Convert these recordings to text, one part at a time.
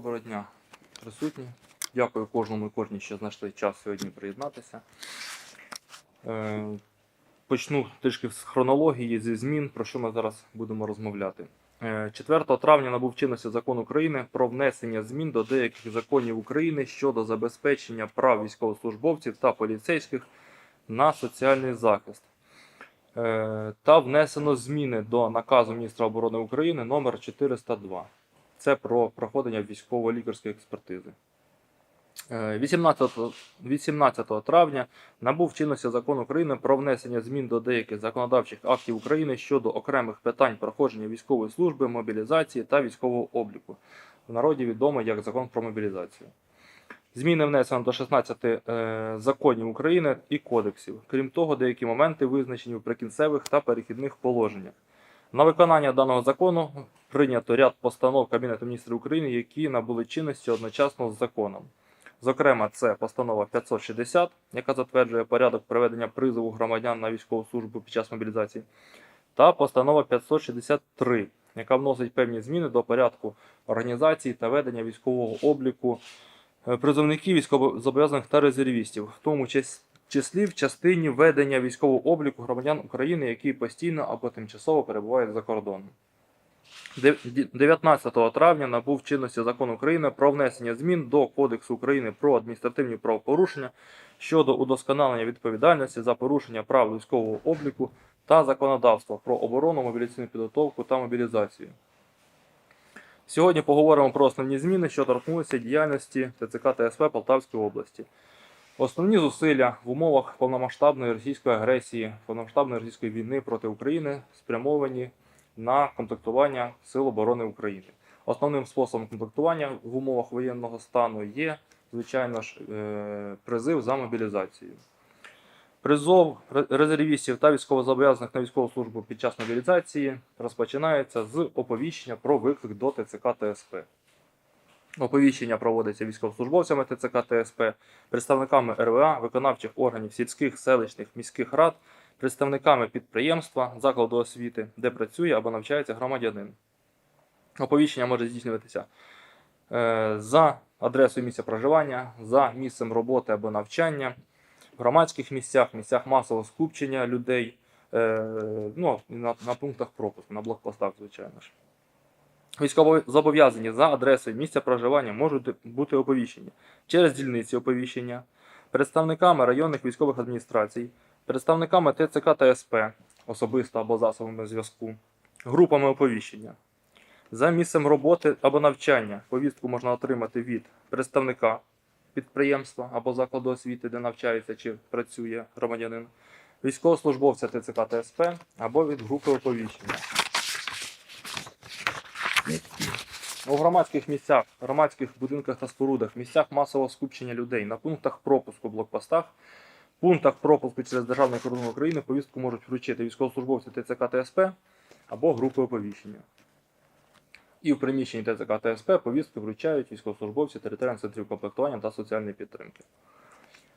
Доброго дня, присутні. Дякую кожному і кожній, що знайшли час сьогодні приєднатися. Е, Почну трішки з хронології, зі змін, про що ми зараз будемо розмовляти. Е, 4 травня набув чинності закон України про внесення змін до деяких законів України щодо забезпечення прав військовослужбовців та поліцейських на соціальний захист. Е, Та внесено зміни до наказу міністра оборони України номер 402. Це про проходження військово-лікарської експертизи. Е, 18, 18 травня набув чинності закон України про внесення змін до деяких законодавчих актів України щодо окремих питань проходження військової служби, мобілізації та військового обліку. В народі відомо як закон про мобілізацію. Зміни внесено до 16 е, законів України і кодексів. Крім того, деякі моменти визначені в прикінцевих та перехідних положеннях. На виконання даного закону прийнято ряд постанов Кабінету міністрів України, які набули чинності одночасно з законом. Зокрема, це постанова 560, яка затверджує порядок проведення призову громадян на військову службу під час мобілізації, та постанова 563, яка вносить певні зміни до порядку організації та ведення військового обліку е, призовників військовозобов'язаних та резервістів, в тому числі в частині ведення військового обліку громадян України, які постійно або тимчасово перебувають за кордоном. Дев- 19 травня набув чинності закон України про внесення змін до Кодексу України про адміністративні правопорушення щодо удосконалення відповідальності за порушення прав військового обліку та законодавства про оборону, мобілізаційну підготовку та мобілізацію. Сьогодні поговоримо про основні зміни, що торкнулися діяльності ТЦК та Полтавської області. Основні зусилля в умовах повномасштабної російської агресії, повномасштабної російської війни проти України спрямовані на комплектування Сил оборони України. Основним способом комплектування в умовах воєнного стану є, звичайно ж, е, призив за мобілізацією. Призов резервістів та військовозобов'язаних на військову службу під час мобілізації розпочинається з оповіщення про виклик до ТЦК та СП. Оповіщення проводиться військовослужбовцями ТЦК та СП, представниками РВА, виконавчих органів сільських, селищних, міських рад, представниками підприємства, закладу освіти, де працює або навчається громадянин. Оповіщення може здійснюватися е, за адресою місця проживання, за місцем роботи або навчання, в громадських місцях, місцях масового скупчення людей, е, ну, на, на пунктах пропуску, на блокпостах, звичайно ж. Військовозобов'язані за адресою місця проживання можуть бути оповіщені через дільниці оповіщення, представниками районних військових адміністрацій, представниками ТЦК та СП, особисто або засобами зв'язку, групами оповіщення. За місцем роботи або навчання повістку можна отримати від представника підприємства або закладу освіти, де навчається чи працює громадянин, військовослужбовця ТЦК та СП або від групи оповіщення. У громадських місцях, громадських будинках та спорудах, місцях масового скупчення людей, на пунктах пропуску, блокпостах, пунктах пропуску через Державний кордон України повістку можуть вручити військовослужбовці ТЦК та СП або групи оповіщення. І в приміщенні ТЦК та СП повістки вручають військовослужбовці територіальних центрів комплектування та соціальної підтримки.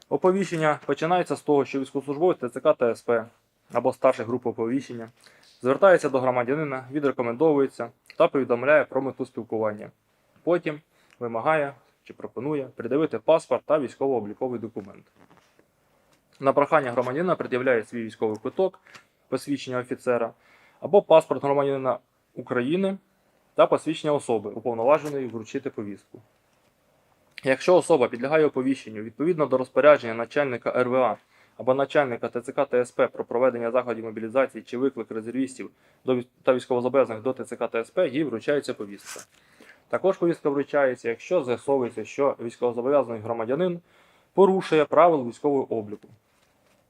Оповіщення починається з того, що військовослужбовець ТЦК та СП або старших груп оповіщення звертається до громадянина, відрекомендовується та повідомляє про мету спілкування. Потім вимагає чи пропонує придивити паспорт та військово-обліковий документ. На прохання громадянина пред'являє свій військовий квиток, посвідчення офіцера або паспорт громадянина України та посвідчення особи, уповноваженої вручити повістку. Якщо особа підлягає оповіщенню відповідно до розпорядження начальника РВА або начальника ТЦК та СП про проведення заходів мобілізації чи виклик резервістів та військовозобов'язаних до ТЦК та СП, їй вручається повістка. Також повістка вручається, якщо з'ясовується, що військовозобов'язаний громадянин порушує правил військового обліку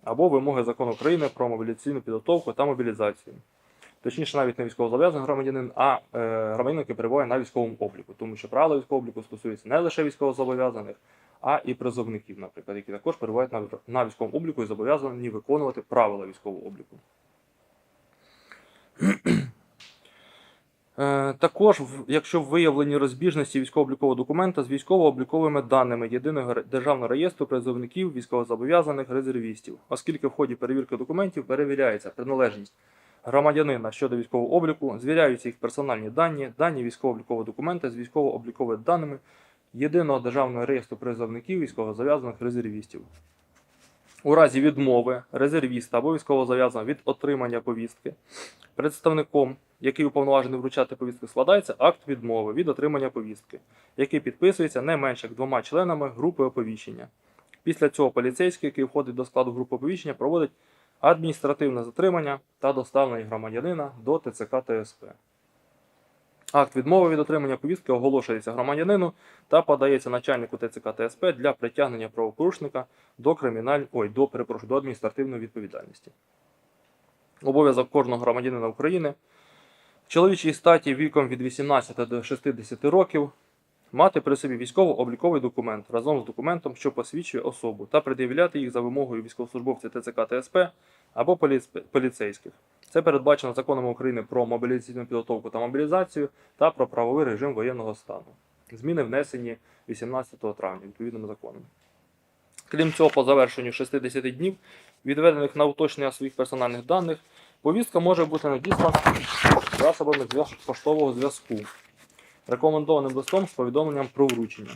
або вимоги закону України про мобілізаційну підготовку та мобілізацію. Точніше, навіть не військовозобов'язаний громадянин, а е, громадянин, який перебуває на військовому обліку, тому що правила військового обліку стосуються не лише військовозобов'язаних, а і призовників, наприклад, які також перебувають на, на військовому обліку і зобов'язані виконувати правила військового обліку. Е, Також, якщо виявлені розбіжності військово-облікового документа з військово-обліковими даними єдиного державного реєстру призовників військовозобов'язаних резервістів, оскільки в ході перевірки документів перевіряється приналежність громадянина щодо військового обліку, звіряються їх персональні дані, дані військово-облікового документа з військово-обліковими даними єдиного державного реєстру призовників військовозав'язаних резервістів. У разі відмови резервіста або військовозав'язаного від отримання повістки представником, який уповноважений вручати повістку, складається акт відмови від отримання повістки, який підписується не менше як двома членами групи оповіщення. Після цього поліцейський, який входить до складу групи оповіщення, проводить адміністративне затримання та доставлення громадянина до ТЦК ТСП. Акт відмови від отримання повістки оголошується громадянину та подається начальнику ТЦК ТСП для притягнення правопорушника до криміналь... Ой, до, перепрошую, до адміністративної відповідальності. Обов'язок кожного громадянина України чоловічій статі віком від 18 до 60 років мати при собі військово-обліковий документ разом з документом, що посвідчує особу, та пред'являти їх за вимогою військовослужбовця ТЦК ТСП або поліц- поліцейських. Це передбачено законом України про мобілізаційну підготовку та мобілізацію та про правовий режим воєнного стану. Зміни внесені 18 травня відповідним законом. Крім цього, по завершенню 60 днів, відведених на уточнення своїх персональних даних, повістка може бути надіслана засобами поштового зв'язку, рекомендованим листом з повідомленням про вручення.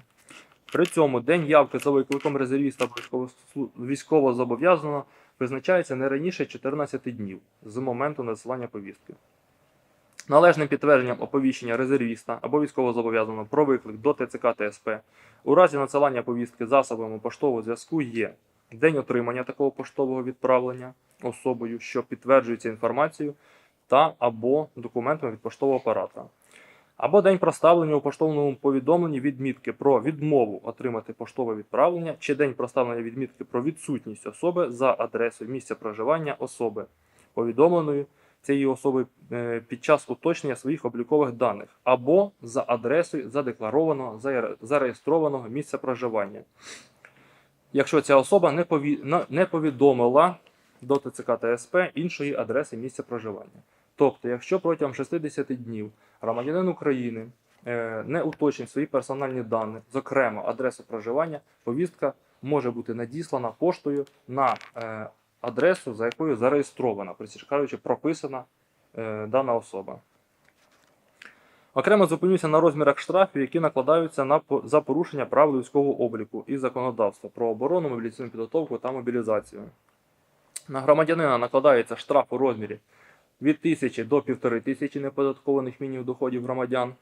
При цьому день явки за викликом резервіста або військовослу- військовозобов'язаного визначається не раніше 14 днів з моменту надсилання повістки. Належним підтвердженням оповіщення резервіста або військовозобов'язаного про виклик до ТЦК ТСП у разі надсилання повістки засобами поштового зв'язку є день отримання такого поштового відправлення особою, що підтверджується інформацією, та або документами від поштового оператора. Або день проставлення у поштовому повідомленні відмітки про відмову отримати поштове відправлення, чи день проставлення відмітки про відсутність особи за адресою місця проживання особи, повідомленої цієї особи е, під час уточнення своїх облікових даних, або за адресою задекларованого, зареєстрованого місця проживання. Якщо ця особа не повідомила до ТЦК ТСП іншої адреси місця проживання. Тобто, якщо протягом 60 днів громадянин України е, не уточнить свої персональні дані, зокрема адресу проживання, повістка може бути надіслана поштою на е, адресу, за якою зареєстрована, кажучи, прописана е, дана особа. Окремо зупинюся на розмірах штрафів, які накладаються на за порушення правил військового обліку і законодавства про оборону, мобілізаційну підготовку та мобілізацію. На громадянина накладається штраф у розмірі від 1000 до 1500 неподаткованих мінімум доходів громадян.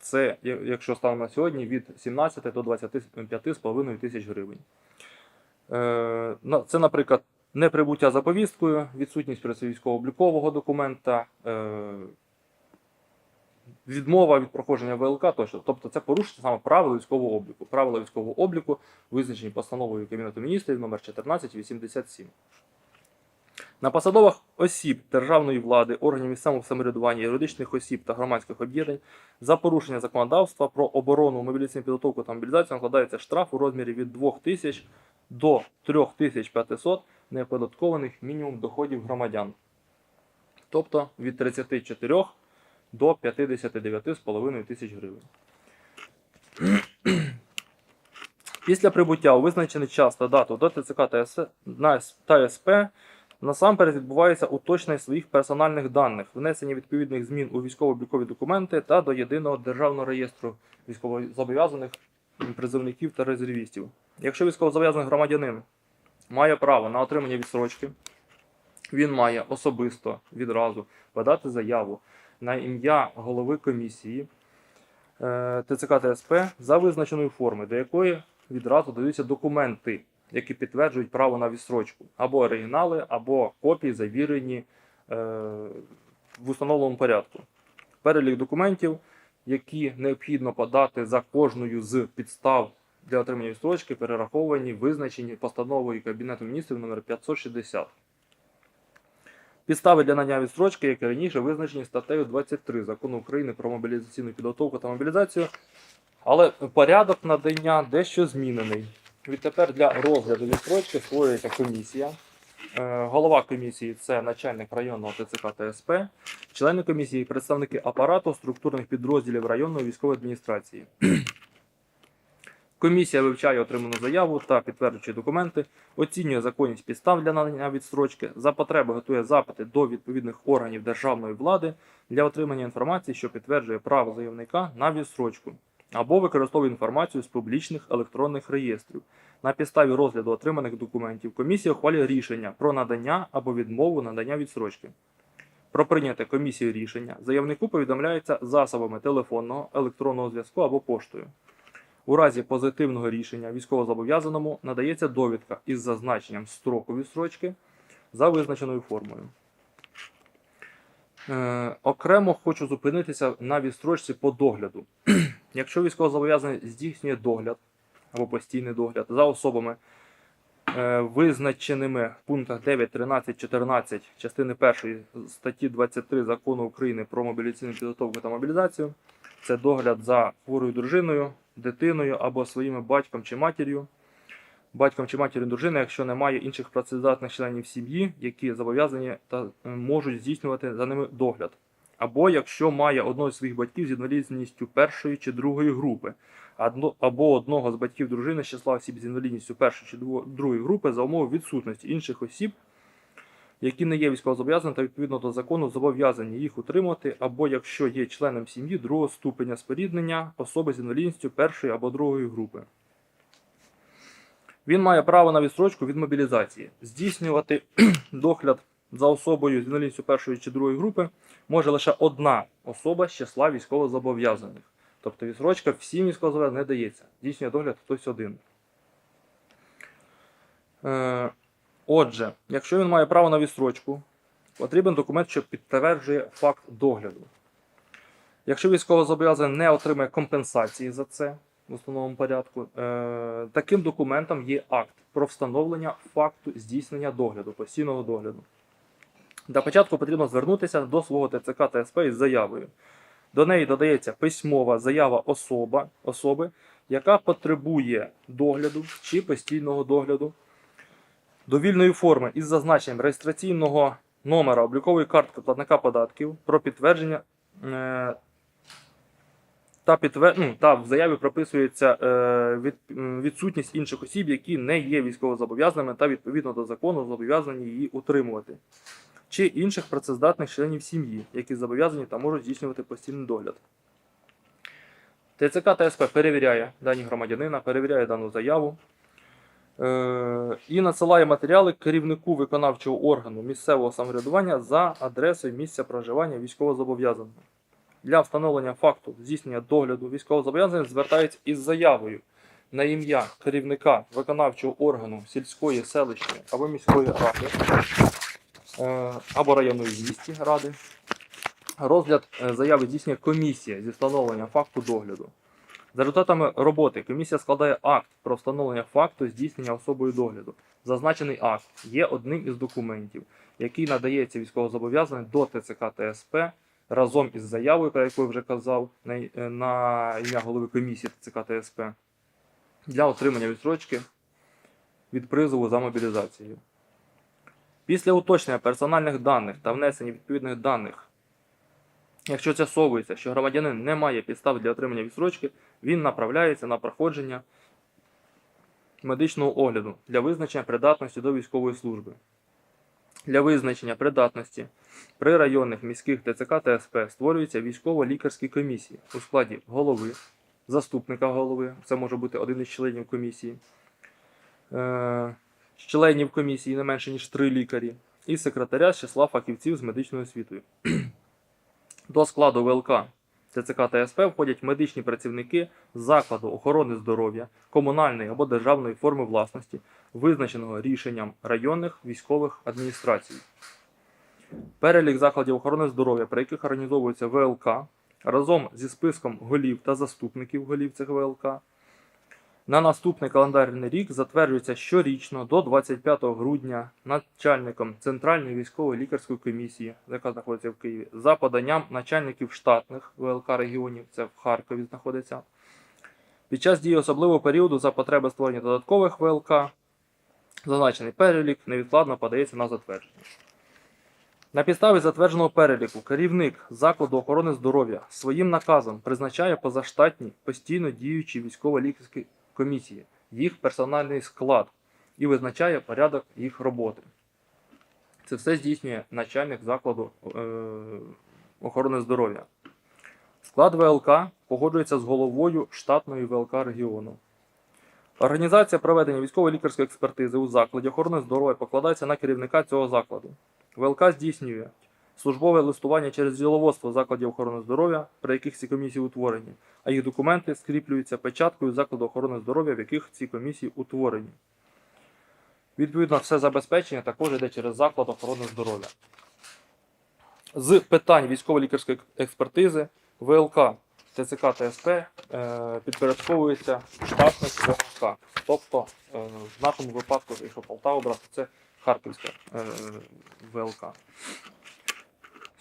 Це, якщо станом на сьогодні, від 17 до 25,5 тисяч гривень. Е, Це, наприклад, неприбуття за повісткою, відсутність при собі військово-облікового документа, е, відмова від проходження ВЛК тощо. Тобто це порушення саме правил військового обліку. Правила військового обліку визначені постановою Кабінету міністрів номер 1487. На посадових осіб державної влади, органів місцевого самоврядування, юридичних осіб та громадських об'єднань за порушення законодавства про оборону, мобілізаційну підготовку та мобілізацію накладається штраф у розмірі від 2000 до 3500 неоподаткованих мінімум доходів громадян. Тобто від 34 до 59,5 тисяч гривень. Після прибуття у визначений час та дату до ТЦК та СП насамперед відбувається уточнення своїх персональних даних, внесення відповідних змін у військово-облікові документи та до єдиного державного реєстру військовозобов'язаних призовників та резервістів. Якщо військовозобов'язаний громадянин має право на отримання відсрочки, він має особисто відразу подати заяву на ім'я голови комісії е, ТЦК ТСП за визначеною формою, до якої відразу даються документи, які підтверджують право на відсрочку, або оригінали, або копії, завірені е, в установленому порядку. Перелік документів, які необхідно подати за кожною з підстав для отримання відстрочки, перераховані, визначені постановою Кабінету міністрів номер 560. Підстави для надання відстрочки, як і раніше, визначені статтею 23 закону України про мобілізаційну підготовку та мобілізацію, але порядок надання дещо змінений. Відтепер для розгляду відстрочки створюється комісія. Е, Голова комісії це начальник районного ТЦК ТСП, члени комісії, представники апарату структурних підрозділів районної військової адміністрації. Комісія вивчає отриману заяву та підтверджуючи документи, оцінює законність підстав для надання відстрочки, за потреби готує запити до відповідних органів державної влади для отримання інформації, що підтверджує право заявника на відстрочку, або використовує інформацію з публічних електронних реєстрів. На підставі розгляду отриманих документів комісія ухвалює рішення про надання або відмову надання відстрочки. Про прийняте комісією рішення заявнику повідомляється засобами телефонного, електронного зв'язку або поштою. У разі позитивного рішення військовозобов'язаному надається довідка із зазначенням строку відстрочки за визначеною формою. Е, окремо хочу зупинитися на відстрочці по догляду. Якщо військовозобов'язаний здійснює догляд або постійний догляд за особами, е, визначеними в пунктах 9, 13, 14 частини 1 статті 23 закону України про мобілізаційну підготовку та мобілізацію, це догляд за хворою дружиною, дитиною або своїм батьком чи матір'ю. Батьком чи матір'ю дружини, якщо немає інших працездатних членів сім'ї, які зобов'язані та е, можуть здійснювати за ними догляд. Або якщо має одного з своїх батьків з інвалідністю першої чи другої групи, або одного з батьків дружини з числа осіб з інвалідністю першої чи другої групи за умови відсутності інших осіб, які не є військовозобов'язані та відповідно до закону зобов'язані їх утримувати, або якщо є членом сім'ї другого ступеня споріднення особи з інвалідністю першої або другої групи. Він має право на відстрочку від мобілізації. Здійснювати догляд за особою з інвалідністю першої чи другої групи може лише одна особа з числа військовозобов'язаних. Тобто відстрочка всім військовозобов'язаним не дається. Здійснює догляд хтось один. Е, отже, якщо він має право на відстрочку, потрібен документ, що підтверджує факт догляду. Якщо військовозобов'язаний не отримає компенсації за це в основному порядку, е, таким документом є акт про встановлення факту здійснення догляду, постійного догляду. Для початку потрібно звернутися до свого ТЦК ТСП із заявою. До неї додається письмова заява особа, особи, яка потребує догляду чи постійного догляду довільної форми із зазначенням реєстраційного номера облікової картки платника податків про підтвердження е, та, підтвер... ну, та в заяві прописується е, від... відсутність інших осіб, які не є військовозобов'язаними та відповідно до закону зобов'язані її утримувати, чи інших працездатних членів сім'ї, які зобов'язані та можуть здійснювати постійний догляд. ТЦК та СП перевіряє дані громадянина, перевіряє дану заяву е, і надсилає матеріали керівнику виконавчого органу місцевого самоврядування за адресою місця проживання військовозобов'язаного. Для встановлення факту здійснення догляду військовозобов'язаних звертається із заявою на ім'я керівника виконавчого органу сільської, селищної або міської ради е, або районної місті ради. Розгляд е, заяви здійснює комісія зі встановлення факту догляду. За результатами роботи комісія складає акт про встановлення факту здійснення особою догляду. Зазначений акт є одним із документів, який надається військовозобов'язаним до ТЦК та СП разом із заявою, про яку я вже казав, на, е, ім'я голови комісії ТЦК та СП для отримання відстрочки від призову за мобілізацією. Після уточнення персональних даних та внесення відповідних даних, якщо з'ясовується, що громадянин не має підстав для отримання відстрочки, він направляється на проходження медичного огляду для визначення придатності до військової служби. Для визначення придатності при районних міських ТЦК та СП створюються військово-лікарські комісії у складі голови, заступника голови, це може бути один із членів комісії, е, членів комісії не менше ніж три лікарі, і секретаря з числа фахівців з медичною освітою. До складу ВЛК ТЦК та СП входять медичні працівники закладу охорони здоров'я, комунальної або державної форми власності, визначеного рішенням районних військових адміністрацій. Перелік закладів охорони здоров'я, при яких організовується ВЛК, разом зі списком голів та заступників голів цих ВЛК, на наступний календарний рік затверджується щорічно до 25 грудня начальником Центральної військової лікарської комісії, яка знаходиться в Києві, за поданням начальників штатних ВЛК регіонів, це в Харкові знаходиться. Під час дії особливого періоду за потреби створення додаткових ВЛК зазначений перелік невідкладно подається на затвердження. На підставі затвердженого переліку керівник закладу охорони здоров'я своїм наказом призначає позаштатні постійно діючі військово-лікарські комісії, їх персональний склад і визначає порядок їх роботи. Це все здійснює начальник закладу е, охорони здоров'я. Склад ВЛК погоджується з головою штатної ВЛК регіону. Організація проведення військово-лікарської експертизи у закладі охорони здоров'я покладається на керівника цього закладу. ВЛК здійснює службове листування через діловодство закладів охорони здоров'я, при яких ці комісії утворені, а їх документи скріплюються печаткою закладу охорони здоров'я, в яких ці комісії утворені. Відповідно, все забезпечення також йде через заклад охорони здоров'я. З питань військово-лікарської експертизи ВЛК ТЦК та СП е, підпорядковується штатних ВЛК. Тобто, е, в нашому випадку, якщо Полтаву брати, це Харківська е, ВЛК.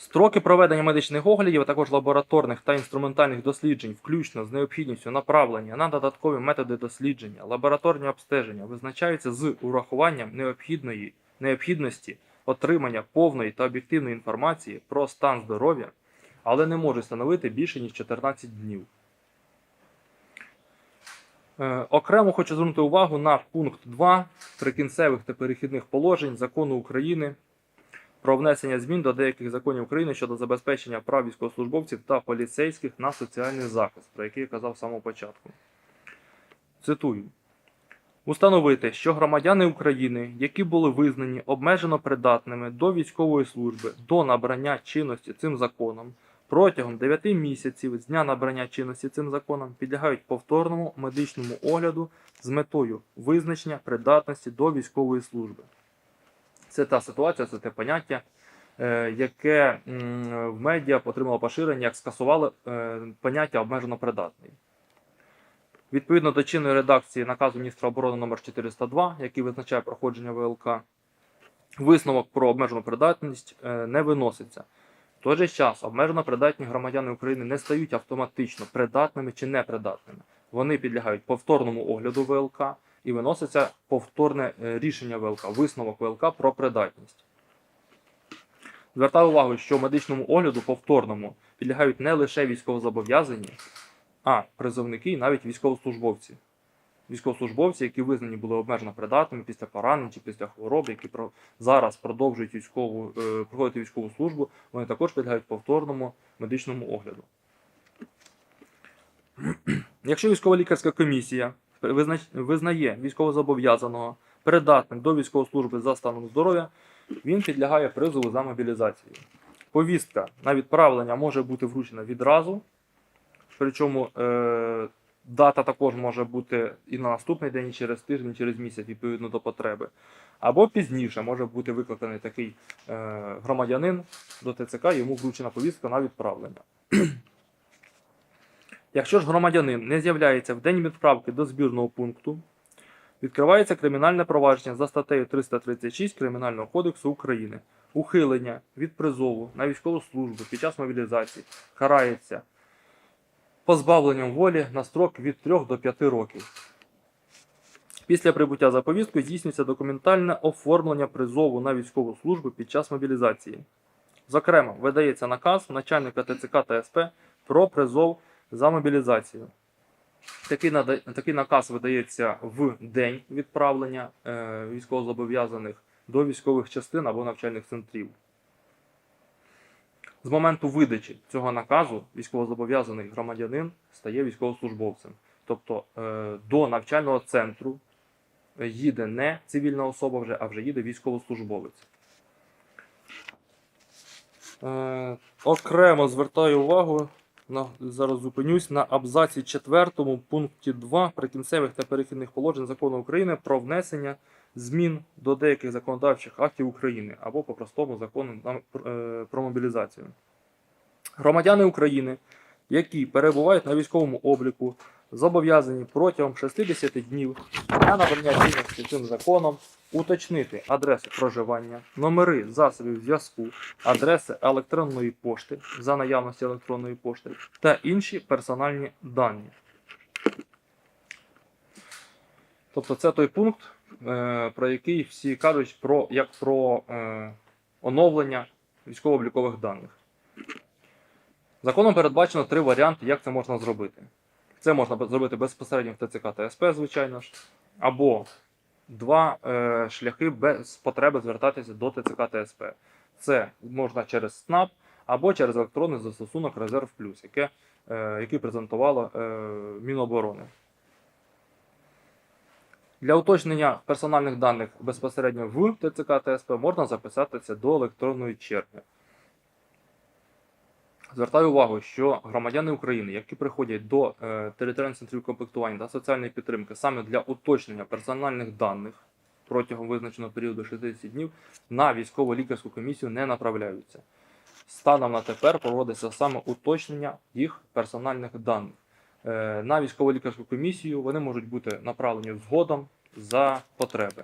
Строки проведення медичних оглядів, а також лабораторних та інструментальних досліджень, включно з необхідністю направлення на додаткові методи дослідження, лабораторні обстеження, визначаються з урахуванням необхідної, необхідності отримання повної та об'єктивної інформації про стан здоров'я, але не можуть становити більше ніж 14 днів. Е, Окремо хочу звернути увагу на пункт 2 прикінцевих та перехідних положень закону України про внесення змін до деяких законів України щодо забезпечення прав військовослужбовців та поліцейських на соціальний захист, про який я казав самого початку. Цитую. Установити, що громадяни України, які були визнані обмежено придатними до військової служби до набрання чинності цим законом, протягом 9 місяців з дня набрання чинності цим законом підлягають повторному медичному огляду з метою визначення придатності до військової служби. Це та ситуація, це те поняття, е, яке в медіа отримало поширення, як скасували е, поняття обмежено придатний. Відповідно до чинної редакції наказу міністра оборони номер 402, який визначає проходження ВЛК, висновок про обмежену придатність е, не виноситься. В той же час обмежено придатні громадяни України не стають автоматично придатними чи непридатними. Вони підлягають повторному огляду ВЛК і виноситься повторне е, рішення ВЛК, висновок ВЛК про придатність. Звертаю увагу, що медичному огляду повторному підлягають не лише військовозобов'язані, а призовники і навіть військовослужбовці. Військовослужбовці, які визнані були обмежено придатними після поранень чи після хвороб, які про, зараз продовжують військову, е, проходити військову службу, вони також підлягають повторному медичному огляду. Якщо військово-лікарська комісія визнач- визнає військовозобов'язаного придатним до військової служби за станом здоров'я, він підлягає призову за мобілізацією. Повістка на відправлення може бути вручена відразу, причому е, дата також може бути і на наступний день, і через тиждень, і через місяць, відповідно до потреби. Або пізніше може бути викликаний такий е, громадянин до ТЦК, йому вручена повістка на відправлення. Якщо ж громадянин не з'являється в день відправки до збірного пункту, відкривається кримінальне провадження за статтею 336 Кримінального кодексу України. Ухилення від призову на військову службу під час мобілізації карається позбавленням волі на строк від 3 до 5 років. Після прибуття за повісткою здійснюється документальне оформлення призову на військову службу під час мобілізації. Зокрема, видається наказ начальника ТЦК та СП про призов за мобілізацію. Такий, такий наказ видається в день відправлення е, військовозобов'язаних до військових частин або навчальних центрів. З моменту видачі цього наказу військовозобов'язаний громадянин стає військовослужбовцем. Тобто е, до навчального центру їде не цивільна особа вже, а вже їде військовослужбовець. Е, окремо звертаю увагу на, зараз зупинюсь на абзаці 4 пункті 2 прикінцевих та перехідних положень закону України про внесення змін до деяких законодавчих актів України або по простому закону е, про мобілізацію. Громадяни України, які перебувають на військовому обліку, зобов'язані протягом 60 днів на набрання чинності цим законом уточнити адресу проживання, номери засобів зв'язку, адреси електронної пошти за наявності електронної пошти та інші персональні дані. Тобто це той пункт, е, про який всі кажуть про, як про е, оновлення військово-облікових даних. Законом передбачено три варіанти, як це можна зробити. Це можна зробити безпосередньо в ТЦК та СП, звичайно ж. Або два е, шляхи без потреби звертатися до ТЦК та СП. Це можна через СНАП або через електронний застосунок Резерв Плюс, яке, е, який презентувало е, Міноборони. Для уточнення персональних даних безпосередньо в ТЦК та СП можна записатися до електронної черги. Звертаю увагу, що громадяни України, які приходять до е, територіальних центрів комплектування та соціальної підтримки саме для уточнення персональних даних протягом визначеного періоду 60 днів, на військово-лікарську комісію не направляються. Станом на тепер проводиться саме уточнення їх персональних даних. Е, на військово-лікарську комісію вони можуть бути направлені згодом за потреби.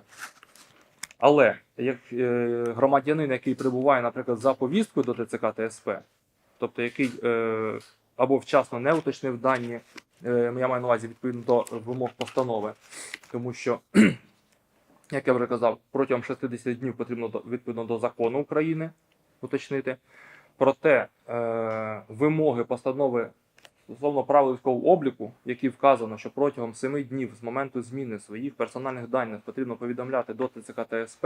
Але як е, громадянин, який прибуває, наприклад, за повісткою до ТЦК та СП, тобто який е, або вчасно не уточнив дані, е, я маю на увазі відповідно до вимог постанови, тому що, як я вже казав, протягом 60 днів потрібно відповідно до закону України уточнити. Проте е, вимоги постанови стосовно правил військового обліку, які вказано, що протягом 7 днів з моменту зміни своїх персональних даних потрібно повідомляти до ТЦК та СП,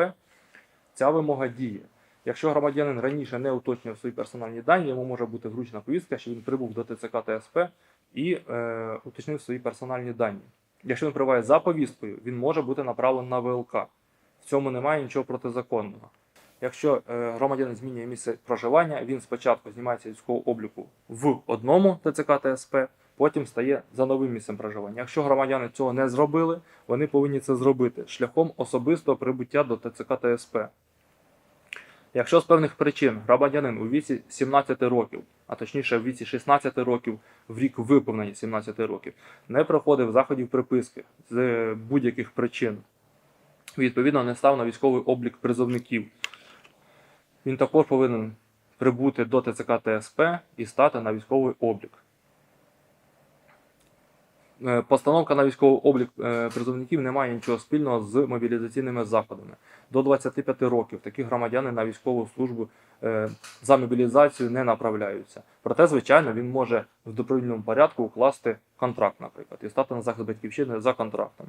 ця вимога діє. Якщо громадянин раніше не уточнював свої персональні дані, йому може бути вручена повістка, що він прибув до ТЦК та СП і е, уточнив свої персональні дані. Якщо він прибуває за повісткою, він може бути направлений на ВЛК. В цьому немає нічого протизаконного. Якщо е, громадянин змінює місце проживання, він спочатку знімається з військового обліку в одному ТЦК та СП, потім стає за новим місцем проживання. Якщо громадяни цього не зробили, вони повинні це зробити шляхом особистого прибуття до ТЦК та СП. Якщо з певних причин громадянин у віці 17 років, а точніше в віці 16 років, в рік виповнення 17 років, не проходив заходів приписки з будь-яких причин, відповідно не став на військовий облік призовників, він також повинен прибути до ТЦК та СП і стати на військовий облік. Е, Постановка на військовий облік е, призовників не має нічого спільного з мобілізаційними заходами. До 25 років такі громадяни на військову службу е, за мобілізацію не направляються. Проте, звичайно, він може в добровільному порядку укласти контракт, наприклад, і стати на захист батьківщини за контрактом.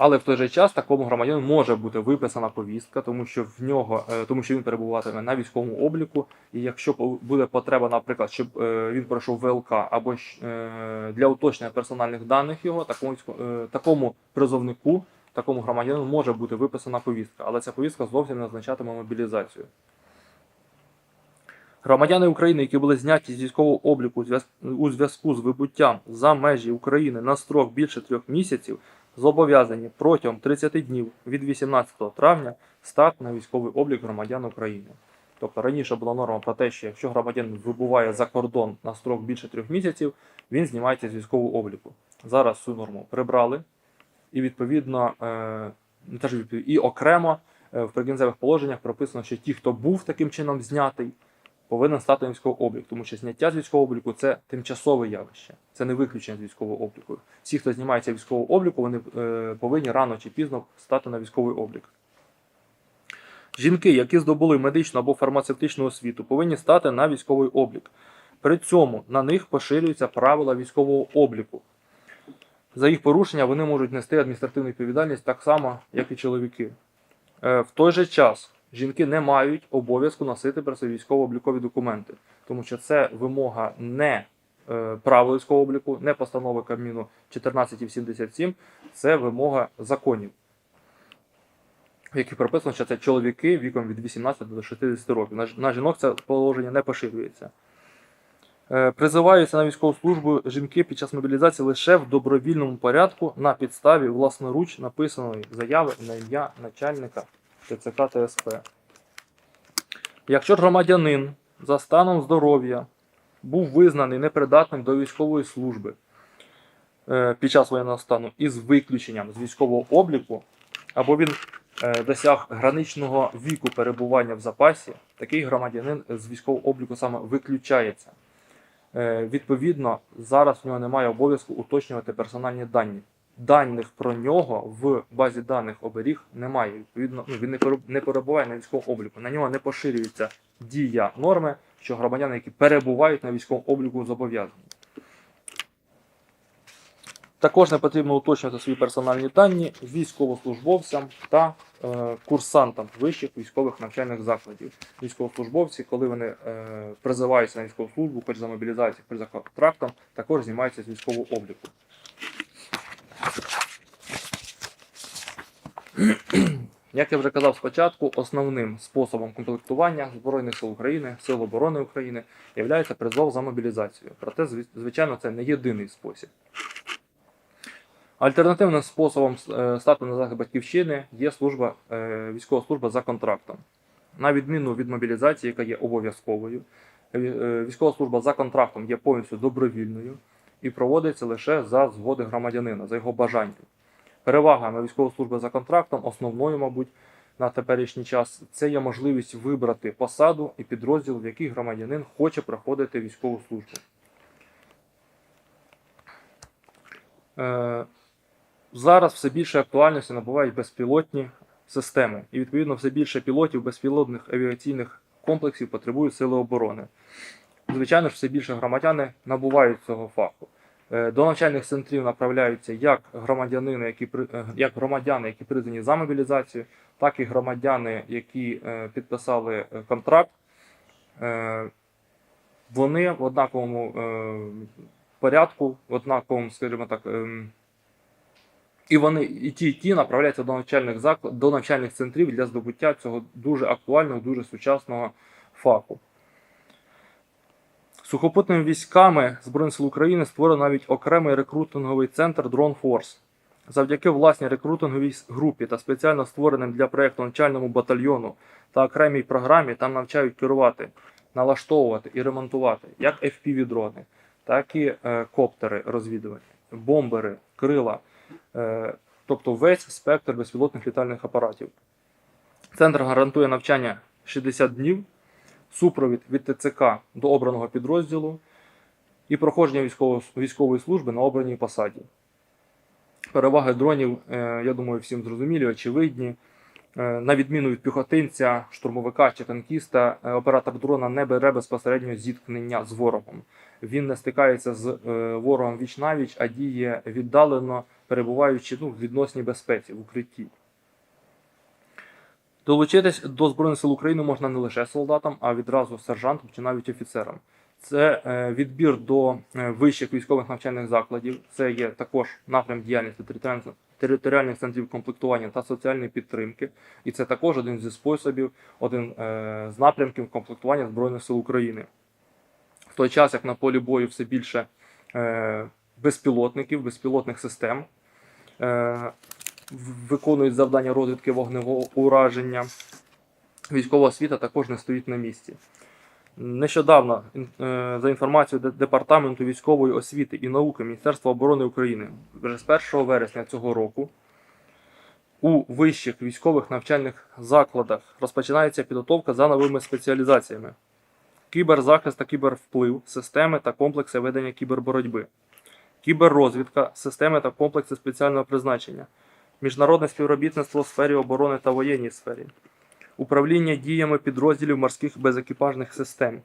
Але в той же час такому громадянину може бути виписана повістка, тому що в нього, е, тому що він перебуватиме на військовому обліку. І якщо буде потреба, наприклад, щоб е, він пройшов ВЛК або е, для уточнення персональних даних його, такому такому призовнику, такому громадянину може бути виписана повістка, але ця повістка зовсім не означатиме мобілізацію. Громадяни України, які були зняті з військового обліку у зв'язку з вибуттям за межі України на строк більше трьох місяців, зобов'язані протягом 30 днів від 18 травня стати на військовий облік громадян України. Тобто раніше була норма про те, що якщо громадянин вибуває за кордон на строк більше трьох місяців, він знімається з військового обліку. Зараз цю норму прибрали, і відповідно е, і окремо е, в прикінцевих положеннях прописано, що ті, хто був таким чином знятий, повинен стати на військовий облік, тому що зняття з військового обліку це тимчасове явище, це не виключення з військового обліку. Всі, хто знімається військового обліку, вони е, повинні рано чи пізно стати на військовий облік. Жінки, які здобули медичну або фармацевтичну освіту, повинні стати на військовий облік. При цьому на них поширюються правила військового обліку. За їх порушення вони можуть нести адміністративну відповідальність так само, як і чоловіки. Е, В той же час жінки не мають обов'язку носити при собі військово-облікові документи, тому що це вимога не е, правил військового обліку, не постанови Кабміну 1477, це вимога законів, яких прописано, що це чоловіки віком від 18 до 60 років. На, жінок це положення не поширюється. Е, Призиваються на військову службу жінки під час мобілізації лише в добровільному порядку на підставі власноруч написаної заяви на ім'я начальника ТЦК та СП. Якщо громадянин за станом здоров'я був визнаний непридатним до військової служби е, під час воєнного стану із виключенням з військового обліку, або він е, досяг граничного віку перебування в запасі, такий громадянин з військового обліку саме виключається. Е, Відповідно, зараз в нього немає обов'язку уточнювати персональні дані. Даних про нього в базі даних оберіг немає. Відповідно, ну, він не перебуває на військовому обліку. На нього не поширюється дія норми, що громадяни, які перебувають на військовому обліку, зобов'язані. Також не потрібно уточнювати свої персональні дані військовослужбовцям та е, курсантам вищих військових навчальних закладів. Військовослужбовці, коли вони е, призиваються на військову службу, хоч за мобілізацією, хоч за контрактом, також знімаються з військового обліку. Як я вже казав спочатку, основним способом комплектування Збройних сил України, Сил оборони України є призов за мобілізацію. Проте, звичайно, це не єдиний спосіб. Альтернативним способом е, стати на захист батьківщини є служба, е, військова служба за контрактом. На відміну від мобілізації, яка є обов'язковою, е, військова служба за контрактом є повністю добровільною і проводиться лише за згоди громадянина, за його бажанням. Перевагами військової служби за контрактом, основною, мабуть, на теперішній час, це є можливість вибрати посаду і підрозділ, в який громадянин хоче проходити військову службу. Е, Зараз все більше актуальності набувають безпілотні системи, і відповідно все більше пілотів безпілотних авіаційних комплексів потребують сили оборони. Звичайно ж, все більше громадяни набувають цього фаху. Е, До навчальних центрів направляються як громадянини, які е, як громадяни, які призвані за мобілізацію, так і громадяни, які е, підписали контракт. Вони в однаковому порядку, в однаковому, скажімо так, ем, і вони і ті, і ті направляються до навчальних заклад, до навчальних центрів для здобуття цього дуже актуального, дуже сучасного фаху. Сухопутними військами Збройних сил України створено навіть окремий рекрутинговий центр Drone Force. Завдяки власній рекрутинговій групі та спеціально створеним для проєкту навчальному батальйону та окремій програмі там навчають керувати, налаштовувати і ремонтувати як FPV-дрони, так і е, коптери розвідувальні, бомбери, крила, е, тобто весь спектр безпілотних літальних апаратів. Центр гарантує навчання 60 днів, супровід від ТЦК до обраного підрозділу і проходження військово- військової служби на обраній посаді. Переваги дронів, е, я думаю, всім зрозумілі, очевидні. Е, На відміну від піхотинця, штурмовика чи танкіста, е, оператор дрона не бере безпосередньо зіткнення з ворогом. Він не стикається з ворогом віч навіч, а діє віддалено, перебуваючи ну, в відносній безпеці в укритті. Долучитись до Збройних сил України можна не лише солдатам, а відразу сержантам чи навіть офіцерам. Це е, відбір до е, вищих військових навчальних закладів. Це є також напрям діяльності територіальних- центрів комплектування та соціальної підтримки. І це також один зі способів, один е, з напрямків комплектування Збройних сил України. В той час, як на полі бою все більше безпілотників, безпілотних систем виконують завдання розвідки вогневого ураження. Військова освіта також не стоїть на місці. Нещодавно, е, за інформацією Департаменту військової освіти і науки Міністерства оборони України, вже з 1 вересня цього року у вищих військових навчальних закладах розпочинається підготовка за новими спеціалізаціями: кіберзахист та кібервплив, системи та комплекси ведення кіберборотьби, кіберрозвідка, системи та комплекси спеціального призначення, міжнародне співробітництво в сфері оборони та воєнній сфері, управління діями підрозділів морських безекіпажних систем,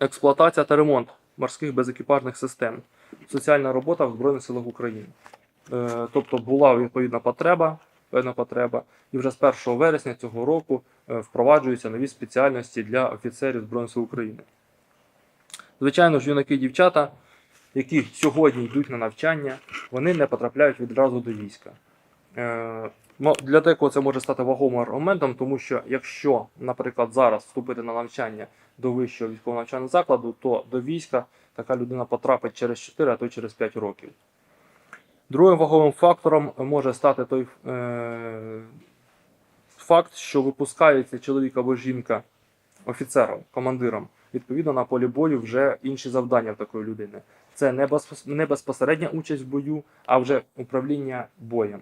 експлуатація та ремонт морських безекіпажних систем, соціальна робота в Збройних силах України. Е, Тобто була відповідна потреба, певна потреба, і вже з 1 вересня цього року е, впроваджуються нові спеціальності для офіцерів Збройних сил України. Звичайно ж, юнаки і дівчата, які сьогодні йдуть на навчання, вони не потрапляють відразу до війська. Е, Ну, для декого це може стати вагомим аргументом, тому що якщо, наприклад, зараз вступити на навчання до вищого військового навчального закладу, то до війська така людина потрапить через 4, а то й через 5 років. Другим ваговим фактором може стати той е, факт, що випускається чоловік або жінка офіцером, командиром. Відповідно, на полі бою вже інші завдання в такої людини. Це не, безпос- безпосередня участь в бою, а вже управління боєм.